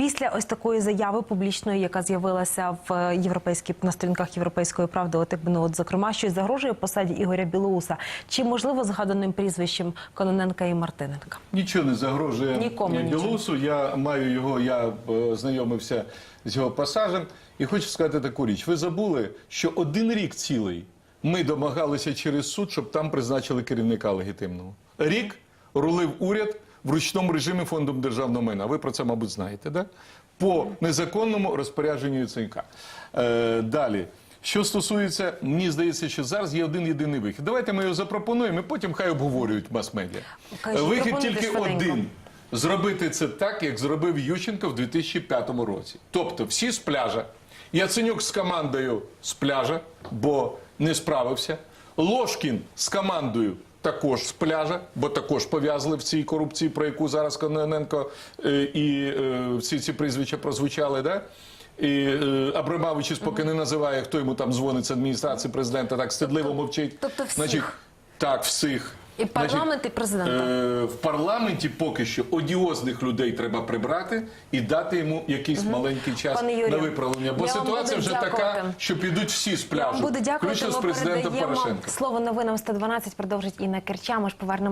Після ось такої заяви публічної, яка з'явилася в е, європейській на сторінках європейської правди, от якби ну от зокрема, що загрожує посаді Ігоря Білоуса, чи можливо згаданим прізвищем Кононенка і Мартиненка? Нічого не загрожує Нікому нічого. Я маю його, я е, знайомився з його пасажем. І хочу сказати таку річ. Ви забули, що один рік цілий ми домагалися через суд, щоб там призначили керівника легітимного. Рік рулив уряд в ручному режимі фондом державного майна. Ви про це, мабуть, знаєте, да? По незаконному розпорядженню ЦНК. Е, далі. Що стосується, мені здається, що зараз є один єдиний вихід. Давайте ми його запропонуємо, і потім хай обговорюють мас-медіа. Вихід тільки швиденько. один. Зробити це так, як зробив Ющенко в 2005 році. Тобто всі з пляжа. Яценюк з командою з пляжа, бо не справився. Ложкін з командою також з пляжа, бо також пов'язали в цій корупції, про яку зараз Кононенко е, і е, всі ці прізвища прозвучали. Да? І е, Абрамавичус поки не називає, хто йому там дзвонить з адміністрації президента, так стидливо мовчить. тобто всіх? Значить, так, всіх. І парламент, і президента. Е, в парламенті поки що одіозних людей треба прибрати і дати йому якийсь маленький час Юрію, на виправлення. Бо ситуація вже така, що підуть всі з Я пляжу, вам буду дякувати. включно з Ми президентом передаємо слово новинам 112 продовжить Інна Керча. Ми ж повернемо.